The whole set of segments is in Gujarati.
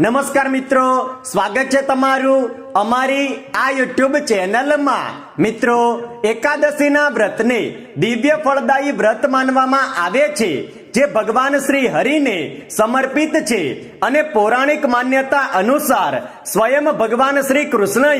નમસ્કાર મિત્રો, સ્વાગત છે તમારું અમારી આ યુટ્યુબ ચેનલમાં. મિત્રો, એકાદશીના વ્રતને દિવ્ય ફળદાયી વ્રત માનવામાં આવે છે, જે ભગવાન શ્રી હરિને સમર્પિત છે અને પૌરાણિક માન્યતા અનુસાર સ્વયં ભગવાન શ્રી કૃષ્ણએ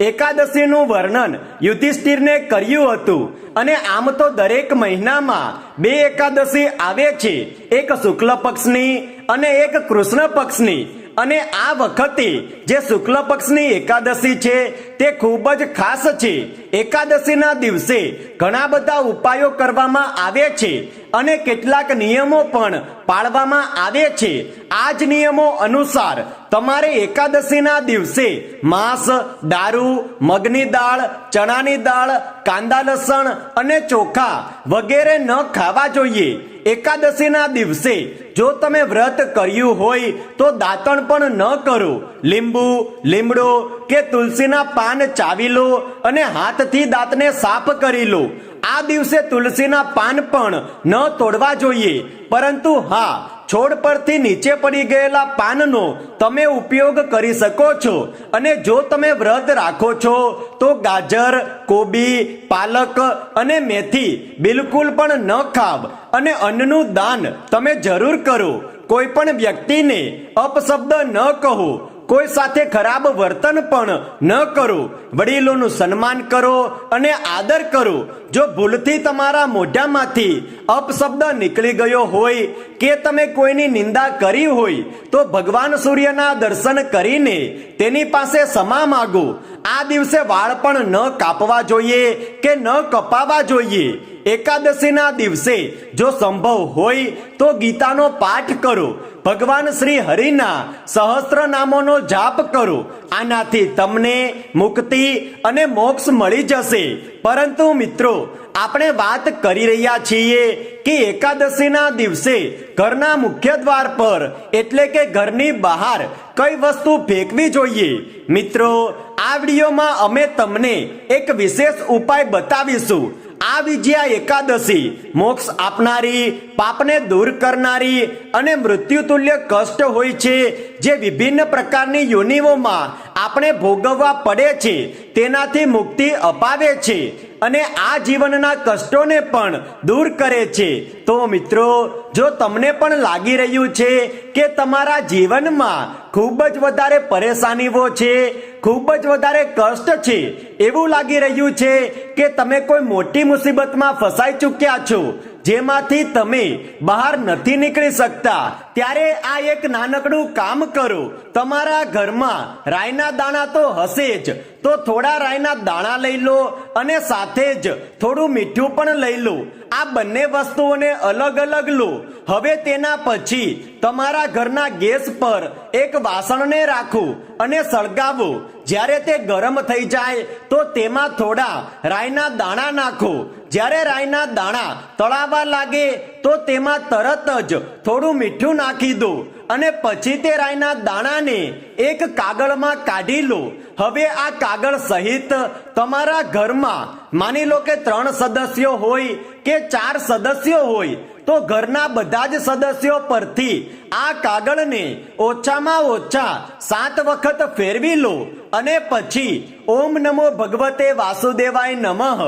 એકાદશીનું વર્ણન યુધિષ્ઠિરને કર્યું હતું. અને આમ તો દરેક મહિનામાં બે એકાદશી આવે છે, એક શુક્લ પક્ષની અને એક કૃષ્ણ પક્ષની. અને આ વખતે જે શુક્લ પક્ષની એકાદશી છે, તે ખૂબ જ ખાસ છે. એકાદશીના દિવસે ઘણા બધા ઉપાયો કરવામાં આવે છે અને કેટલાક નિયમો પણ પાળવામાં આવે છે. આ જ નિયમો અનુસાર તમારે એકાદશીના દિવસે માંસ, દારૂ, મગની દાળ, ચણાની દાળ, કાંદા લસણ અને ચોખા વગેરે ન ખાવા જોઈએ. એકાદશીના દિવસે જો તમે વ્રત કર્યું હોય તો દાંતણ પણ ન કરો. લીંબુ, લીમડો કે તુલસીના પાન ચાવી લો અને હાથથી દાંતને સાફ કરી લો. આ દિવસે તુલસીના પાન પણ ન તોડવા જોઈએ. પરંતુ હા છોડ પરથી નીચે પડી ગયેલા પાનનો તમે ઉપયોગ કરી શકો છો. અને જો તમે વ્રત રાખો છો, તો ગાજર, કોબી, પાલક અને મેથી બિલકુલ પણ ન ખાવ. અને અન્નનું દાન તમે જરૂર કરો. કોઈ પણ વ્યક્તિને અપશબ્દ ન કહો. કોઈ સાથે ખરાબ વર્તન પણ ન કરો. વડીલોનું સન્માન કરો અને આદર કરો. જો ભૂલથી તમારા મોઢામાંથી અપશબ્દ નીકળી ગયો હોય કે તમે કોઈની નિંદા કરી હોય, તો ભગવાન સૂર્યના દર્શન કરીને તેની પાસે ક્ષમા માગો આ દિવસે વાળ પણ ન કાપવા જોઈએ કે ન કપાવા જોઈએ? એકાદશીના દિવસે જો સંભવ હોય તો ગીતાનો પાઠ કરો. ભગવાન શ્રી હરિના સહસ્ત્ર નામોનો જાપ કરો. આનાથી તમને મુક્તિ અને મોક્ષ મળી જશે. પરંતુ મિત્રો, આપણે વાત કરી રહ્યા છીએ કે એકાદશીના દિવસે ઘરના મુખ્ય દ્વાર પર, એટલે કે ઘરની બહાર, કઈ વસ્તુ ફેંકવી જોઈએ? મિત્રો આ વિડીયોમાં અમે તમને એક વિશેષ ઉપાય બતાવીશું. આ વિજયા એકાદશી મોક્ષ આપનારી, પાપને દૂર કરનારી અને મૃત્યુતુલ્ય કષ્ટ હોય છે જે વિભિન્ન પ્રકારની યોનિઓમાં આપણે ભોગવવા પડે છે, તેનાથી મુક્તિ અપાવે છે. અને આ જીવનના કષ્ટોને પણ દૂર કરે છે. તો મિત્રો, જો તમને પણ લાગી રહ્યું છે કે તમારા જીવનમાં ખૂબ જ વધારે પરેશાનીઓ છે, ખૂબ જ વધારે કષ્ટ છે, એવું લાગી રહ્યું છે કે તમે કોઈ મોટી મુસીબતમાં ફસાઈ ચૂક્યા છો જેમાંથી તમે બહાર નથી નીકળી શકતા, ત્યારે આ એક નાનકડું કામ કરો. તમારા ઘરમાં રાયના દાણા તો હશે જ, તો થોડા રાયના દાણા લઈ લો અને સાથે જ થોડું મીઠું પણ લઈ લો. આ બંને વસ્તુઓને અલગ અલગ લો. હવે તેના પછી તમારા ઘરના ગેસ પર એક વાસણને રાખો અને સળગાવો. જ્યારે તે ગરમ થઈ જાય, તો તેમાં થોડા રાયના દાણા નાખો. જ્યારે રાયના દાણા તળાવવા લાગે, તો તેમાં તરત જ થોડું મીઠું નાખી દો અને પછી તે રાયના દાણાને એક કાગળમાં કાઢી લો. હવે આ કાગળ સહિત તમારા ઘરમાં, માની લો કે ત્રણ સદસ્યો હોય કે ચાર સદસ્યો હોય, તો ઘરના બધા જ સદસ્યો પરથી આ કાગળને ઓછામાં ઓછા સાત વખત ફેરવી લો અને પછી ઓમ નમો ભગવતે વાસુદેવાય નમઃ.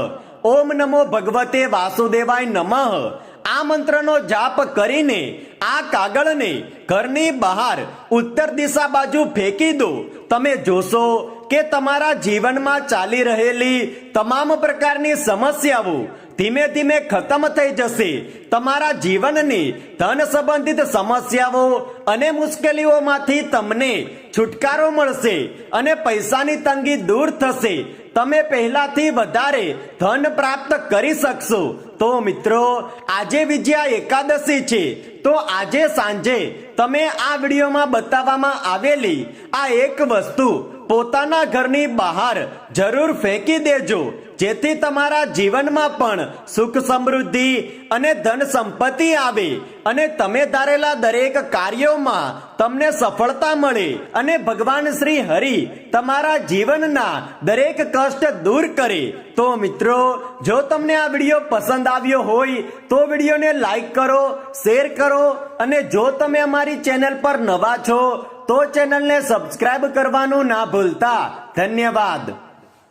ઓમ નમો ભગવતે વાસુદેવાય નમઃ. આ મંત્રનો જાપ કરીને આ કાગળને ઘરની બહાર ઉત્તર દિશા બાજુ ફેંકી દો. તમે જોશો કે તમારા જીવનમાં ચાલી રહેલી તમામ પ્રકારની સમસ્યાઓ ધીમે ધીમે ખતમ થઈ જશે. તમારા જીવનની ધન સંબંધિત સમસ્યાઓ અને મુશ્કેલીઓમાંથી તમને છુટકારો મળશે અને પૈસાની તંગી દૂર થશે. તમે પહેલાથી વધારે ધન પ્રાપ્ત કરી શકશો. તો મિત્રો, આજે વિજયા એકાદશી છે. તો આજે સાંજે તમે આ વિડીયોમાં બતાવવામાં આવેલી આ એક વસ્તુ પોતાના ઘરની બહાર જરૂર ફેંકી દેજો. જેથી તમારા જીવનમાં પણ સુખ સમૃદ્ધિ અને ધન સંપત્તિ આવે અને તમે ધારેલા દરેક કાર્યોમાં તમને સફળતા મળે અને ભગવાન શ્રી હરિ તમારા જીવનના દરેક કષ્ટ દૂર કરે. તો મિત્રો, જો તમને આ વીડિયો પસંદ આવ્યો હોય, તો વિડીયોને લાઈક કરો, શેર કરો અને જો તમે અમારી ચેનલ પર નવા છો, તો ચેનલને સબસ્ક્રાઇબ કરવાનું ના ભૂલતા. ધન્યવાદ.